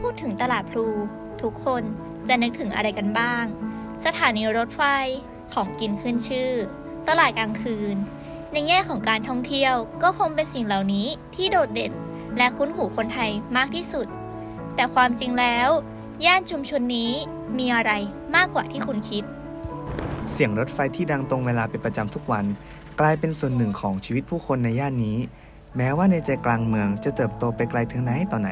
พูดถึงตลาดพลู ทุกคนจะนึกถึงอะไรกันบ้าง สถานีรถไฟของกินขึ้นชื่อ ตลาดกลางคืน ในแง่ของการท่องเที่ยวก็คงเป็นสิ่งเหล่านี้ที่โดดเด่นและคุ้นหูคนไทยมากที่สุด แต่ความจริงแล้ว ย่านชุมชนนี้มีอะไรมากกว่าที่คุณคิด เสียงรถไฟที่ดังตรงเวลาเป็นประจำทุกวัน กลายเป็นส่วนหนึ่งของชีวิตผู้คนในย่านนี้ แม้ว่าในใจกลางเมืองจะเติบโตไปไกลถึงไหนต่อไหน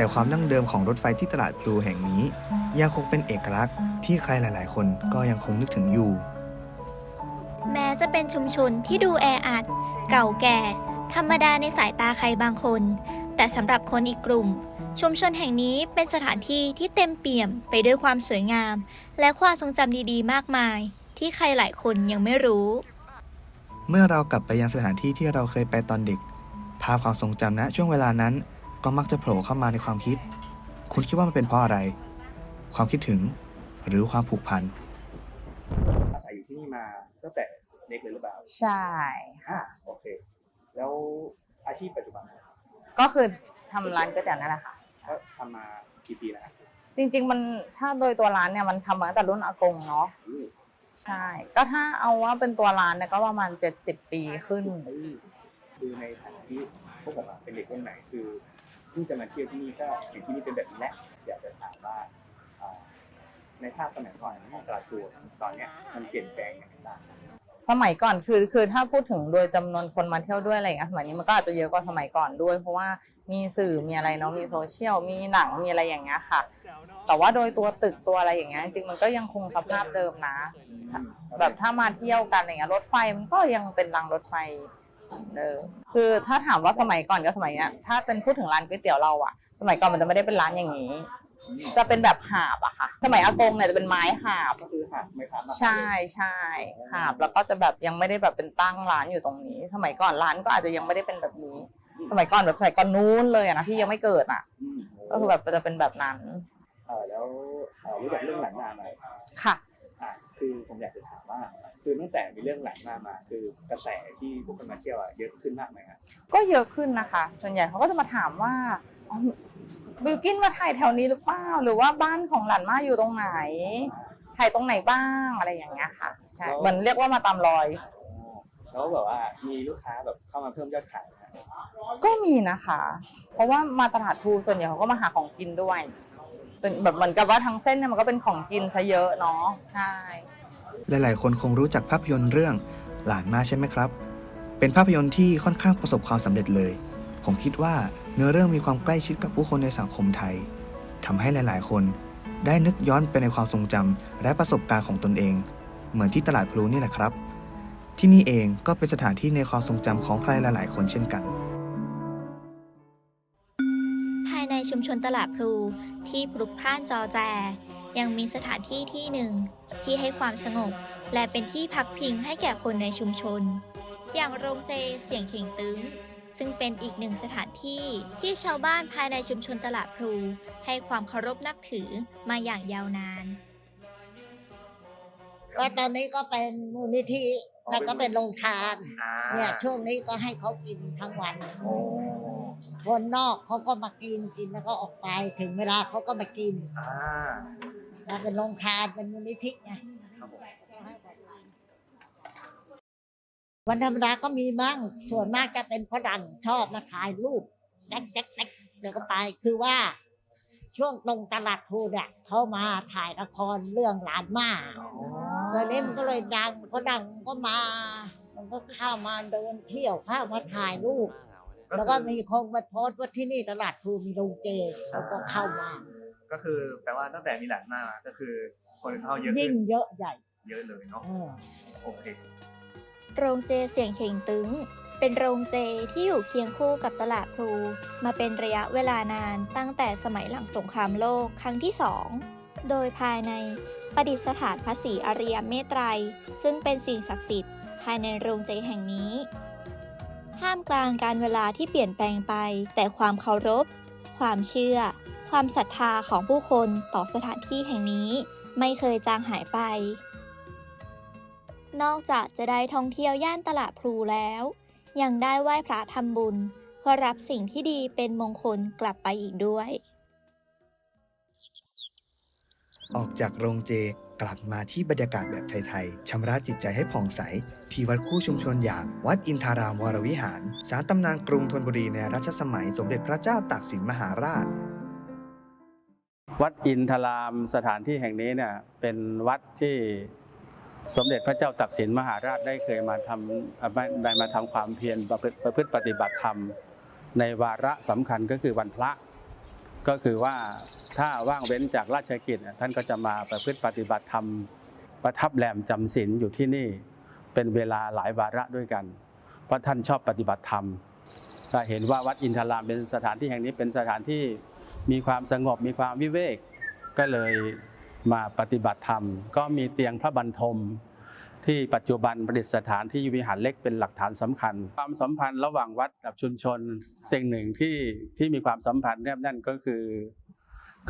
แต่ความดั้งเดิมของรถไฟที่ตลาดพลูแห่งนี้ ยังคงเป็นเอกลักษณ์ที่ใครหลาย ๆ คนก็ยังคงนึกถึงอยู่ แม้จะเป็นชุมชนที่ดูแออัด เก่าแก่ ธรรมดาในสายตาใครบางคน แต่สำหรับคนอีกกลุ่ม ชุมชนแห่งนี้เป็นสถานที่ที่เต็มเปี่ยมไปด้วยความสวยงาม และความทรงจำดี ๆ มากมาย ที่ใครหลายคนยังไม่รู้ เมื่อเรากลับไปยังสถานที่ที่เราเคยไปตอนเด็ก ภาพความทรงจำณช่วงเวลานั้น ก็มักจะโผล่เข้ามาในความคิด คุณคิดว่ามันเป็นเพราะอะไร ความคิดถึง หรือความผูกพัน อาศัยอยู่ที่นี่มาตั้งแต่เด็กเลยหรือเปล่าใช่ อ่าโอเค แล้วอาชีพปัจจุบันนะครับก็คือทำร้านก๋วยเตี๋ยวนั่นแหละค่ะ ก็ทำมากี่ปีแล้วครับจริง ๆ มันถ้าโดยตัวร้านเนี่ยมันทำมาตั้งแต่รุ่นอากงเนาะ อืมใช่ ก็ถ้าเอาว่าเป็นตัวร้านเนี่ยก็ประมาณเจ็ดสิบปีขึ้น คือในฐานะที่พวกผมอะเป็นเด็กรุ่นใหม่คือ เพิ่งจะมาเที่ยวที่นี่ก็เห็นที่นี่เป็นแบบนี้แหละอยากจะถามว่าในภาพสมัยก่อนของตลาดตัวตอนนี้มันเปลี่ยนแปลงอย่างไรบ้างสมัยก่อนคือคือถ้าพูดถึงโดยจำนวนคนมาเที่ยวด้วยอะไรเงี้ยสมัยนี้มันก็อาจจะเยอะกว่าสมัยก่อนด้วย เพราะว่ามีสื่อมีอะไรเนาะมีโซเชียลมีหนังมีอะไรอย่างเงี้ยค่ะ แต่ว่าโดยตัวตึกตัวอะไรอย่างเงี้ยจริงมันก็ยังคงสภาพเดิมนะ แบบถ้ามาเที่ยวกันอะไรเงี้ยรถไฟมันก็ยังเป็นรางรถไฟ เดิมคือถ้าถามว่าสมัยก่อนกับสมัยเนี้ยถ้าเป็นพูดถึงร้านก๋วยเตี๋ยวเราอะสมัยก่อนมันจะไม่ได้เป็นร้านอย่างนี้ จะเป็นแบบหาบอะค่ะ สมัยอากงเนี่ยจะเป็นไม้หาบ ก็คือหักไม่ค้ามาใช่ใช่หาบแล้วก็จะแบบยังไม่ได้แบบเป็นตั้งร้านอยู่ตรงนี้ สมัยก่อนร้านก็อาจจะยังไม่ได้เป็นแบบนี้ สมัยก่อนแบบสมัยก่อนนู้นเลยอะนะที่ยังไม่เกิดอะอืมก็คือแบบจะเป็นแบบนั้นเออแล้วเอ่อรู้จักเรื่องหลังมาไหมค่ะ อะคือผมอยากจะถามว่า คือตั้งแต่มีเรื่องหลังมามา คือกระแสที่ผู้คนมาเที่ยวอะเยอะขึ้นมากไหมครับก็เยอะขึ้นนะคะ ส่วนใหญ่เขาก็จะมาถามว่าอ๋อบิวกินมาถ่ายแถวนี้หรือเปล่าหรือว่าบ้านของหลานมาอยู่ตรงไหน ถ่ายตรงไหนบ้างอะไรอย่างเงี้ยค่ะใช่เหมือนเรียกว่ามาตามรอย แล้วแบบว่ามีลูกค้าแบบเข้ามาเพิ่มยอดขายไหมก็มีนะคะ เพราะว่ามาตลาดทูส่วนใหญ่เขาก็มาหาของกินด้วยส่วนแบบเหมือนกับว่าทั้งเส้นเนี่ยมันก็เป็นของกินซะเยอะเนาะใช่ หลายๆ คนคงรู้จักภาพยนตร์เรื่องหลานมาใช่ไหมครับ เป็นภาพยนตร์ที่ค่อนข้างประสบความสำเร็จเลย ผมคิดว่าเนื้อเรื่องมีความใกล้ชิดกับผู้คนในสังคมไทยทำให้หลายๆ คนได้นึกย้อนไปในความทรงจำและประสบการณ์ของตนเอง เหมือนที่ตลาดพลูนี่แหละครับ ที่นี่เองก็เป็นสถานที่ในความทรงจำของใครหลาย ๆ คนเช่นกันภายในชุมชนตลาดพลูที่พลุกพ่านจอแจ ยังมีสถานที่ที่หนึ่ง ที่ให้ความสงบ และเป็นที่พักพิงให้แก่คนในชุมชน อย่างโรงเจเสียงเข่งตึงซึ่งเป็นอีกหนึ่งสถานที่ที่ชาวบ้านภายในชุมชนตลาดพลูให้ความเคารพนับถือมาอย่างยาวนาน ก็ตอนนี้ก็เป็นมูลนิธิแล้วก็เป็นโรงทานเนี่ยช่วงนี้ก็ให้เขากินทั้งวันโอ้คนนอกเขาก็มากินกินแล้วก็ออกไปถึงเวลาเขาก็มากิน อ่ามาเป็นโรงทานเป็นมูลนิธิไงครับผมวันธรรมดาก็มีมั่งส่วนมากจะเป็นฝรั่งชอบมาถ่ายรูปแจ๊กแจ๊กแจ๊กเดี๋ยวก็ไปคือว่า ช่วงตรงตลาดพูเนี่ยเขามาถ่ายละครเรื่องหลานมาตอนนี้มันก็เลยดังพอดังก็มา มันก็เข้ามาเดินเที่ยวเข้ามาถ่ายรูปแล้วก็มีคนมาโพสต์ว่าที่นี่ตลาดพลูมีโรงเจแล้วก็เข้ามา ก็คือแปลว่าตั้งแต่มีหลานมาก็คือคนเข้าเยอะยิ่ขึ้งนเยอะใหญ่ เยอะเลยเนาะเออโอเค โรงเจเสียงเข่งตึง เป็นโรงเจที่อยู่เคียงคู่กับตลาดพลูมาเป็นระยะเวลานานตั้งแต่สมัยหลังสงครามโลกครั้งที่สองโดยภายในประดิษฐานพระศรีอริยเมตไตรยซึ่งเป็นสิ่งศักดิ์สิทธิ์ภายในโรงเจแห่งนี้ท่ามกลางการเวลาที่เปลี่ยนแปลงไป แต่ความเคารพ ความเชื่อ ความศรัทธาของผู้คนต่อสถานที่แห่งนี้ไม่เคยจางหายไป นอกจากจะได้ท่องเที่ยวย่านตลาดพลูแล้ว ยังได้ไหว้พระทำบุญ เพื่อรับสิ่งที่ดีเป็นมงคลกลับไปอีกด้วย ออกจากโรงเจกลับมาที่บรรยากาศแบบไทยๆชำระจิตใจให้ผ่องใส ที่วัดคู่ชุมชนอย่าง วัดอินทารามวรวิหาร สารตำนานกรุงธนบุรีในรัชสมัยสมเด็จพระเจ้าตากสินมหาราช วัดอินทรามสถานที่แห่งนี้เนี่ยเป็นวัดที่สมเด็จพระเจ้าตากสินมหาราชได้เคยมาทำอ่อได้มาทำความเพียรประพฤติปฏิบัติธรรม ในวาระสำคัญก็คือวันพระ ก็คือว่าถ้าว่างเว้นจากราชกิจท่านก็จะมาประพฤติปฏิบัติธรรม ประทับแรมจำศีลอยู่ที่นี่เป็นเวลาหลายวาระด้วยกัน เพราะท่านชอบปฏิบัติธรรมก็เห็นว่าวัดอินทรามเป็นสถานที่แห่งนี้เป็นสถานที่ มีความสงบมีความวิเวก ก็เลยมาปฏิบัติธรรม ก็มีเตียงพระบรรทม ที่ปัจจุบันประดิษฐานที่วิหารเล็กเป็นหลักฐานสำคัญ ความสัมพันธ์ระหว่างวัดกับชุมชน สิ่งหนึ่งที่ที่มีความสัมพันธ์แนบแน่นก็คือ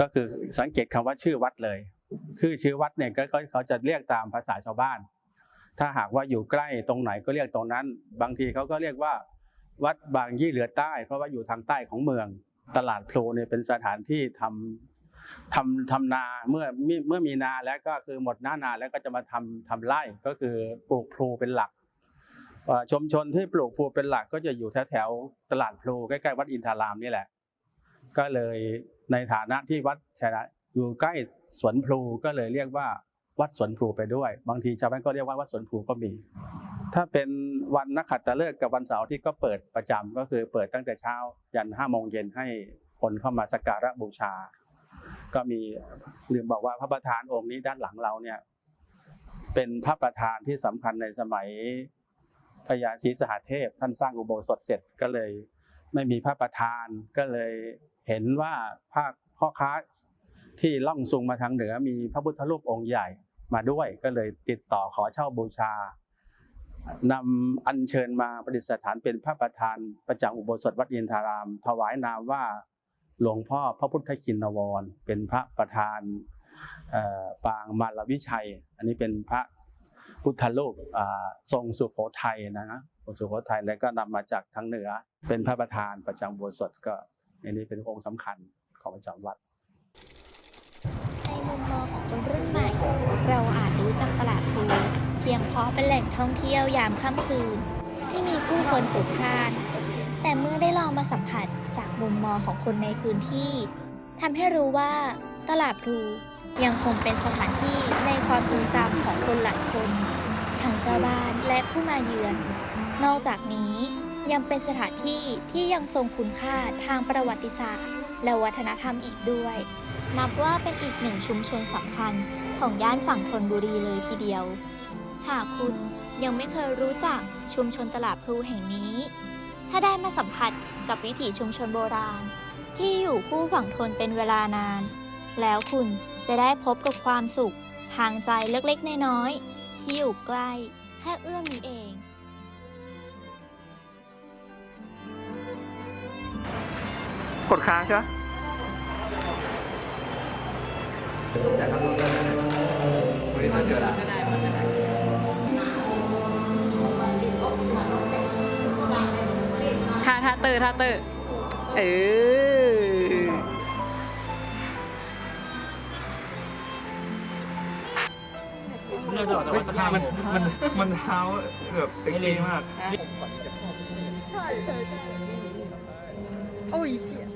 ก็คือสังเกตคำว่าชื่อวัดเลย คือชื่อวัดเนี่ยก็ก็เขาจะเรียกตามภาษาชาวบ้าน ถ้าหากว่าอยู่ใกล้ตรงไหนก็เรียกตรงนั้น บางทีเขาก็เรียกว่าวัดบางยี่เหลือใต้ เพราะว่าอยู่ทางใต้ของเมือง ตลาดพลูเนี่ยเป็นสถานที่ทำทำทำนาเมื่อเมื่อมีนาแล้วก็คือหมดหน้านาแล้วก็จะมาทำทำไร่ก็คือปลูกพลูเป็นหลักชุมชนที่ปลูกพลูเป็นหลักก็จะอยู่แถวแถวๆตลาดพลูใกล้ๆวัดอินทารามนี่แหละ ก็เลยในฐานะที่วัดชนะอยู่ใกล้สวนพลูก็เลยเรียกว่าวัดสวนพลูไปด้วย บางทีชาวบ้านก็เรียกว่าวัดสวนพลูก็มี ถ้าเป็นวันนักขัตฤกษ์กับวันเสาร์ที่ก็เปิดประจำก็คือเปิดตั้งแต่เช้า ยันห้าโมงเย็นให้คนเข้ามาสักการะบูชา ก็มีลืมบอกว่าพระประธานองค์นี้ด้านหลังเราเนี่ยเป็นพระประธานที่สำคัญในสมัยพญาศรีสหเทพ ท่านสร้างอุโบสถเสร็จก็เลย ไม่มีพระประธานก็เลยเห็นว่าภาคพ่อค้าที่ล่องซุงมาทางเหนือมีพระพุทธรูปองค์ใหญ่มาด้วยก็เลยติดต่อขอเช่าบูชา นำอัญเชิญมาประดิษฐานเป็นพระประธานประจำอุโบสถวัดอินทาราม ถวายนามว่าหลวงพ่อพระพุทธชินวร เป็นพระประธานปางมารวิชัย อันนี้เป็นพระพุทธรูปทรงสุโขทัยนะนะสุโขทัยแล้วก็นำมาจากทางเหนือ เป็นพระประธานประจำอุโบสถก็อันนี้เป็นองค์สำคัญของประจำวัด พียงเพราะเป็นแหล่งท่องเที่ยวยามค่ำคืน ที่มีผู้คนพลุกพล่าน แต่เมื่อได้ลองมาสัมผัสจากมุมมองของคนในพื้นที่ทำให้รู้ว่าตลาดพลูยังคงเป็นสถานที่ในความทรงจำของคนหลายคนทั้งเจ้าบ้านและผู้มาเยือน นอกจากนี้ยังเป็นสถานที่ที่ยังทรงคุณค่าทางประวัติศาสตร์ และวัฒนธรรมอีกด้วย นับว่าเป็นอีกหนึ่งชุมชนสำคัญของย่านฝั่งธนบุรีเลยทีเดียว หากคุณยังไม่เคยรู้จักชุมชนตลาดพลูแห่งนี้ ถ้าได้มาสัมผัสกับวิถีชุมชนโบราณ ที่อยู่คู่ฝั่งทนเป็นเวลานาน แล้วคุณจะได้พบกับความสุข ทางใจเล็กๆน้อยๆที่อยู่ใกล้แค่เอื้อมนี้เองกดค้างใช่ไหมท่าท่าเตอร์ท่าเตอร์เออมันมันมันเท้าแบบเซ็กซี่มากโอ้ยเชี่ย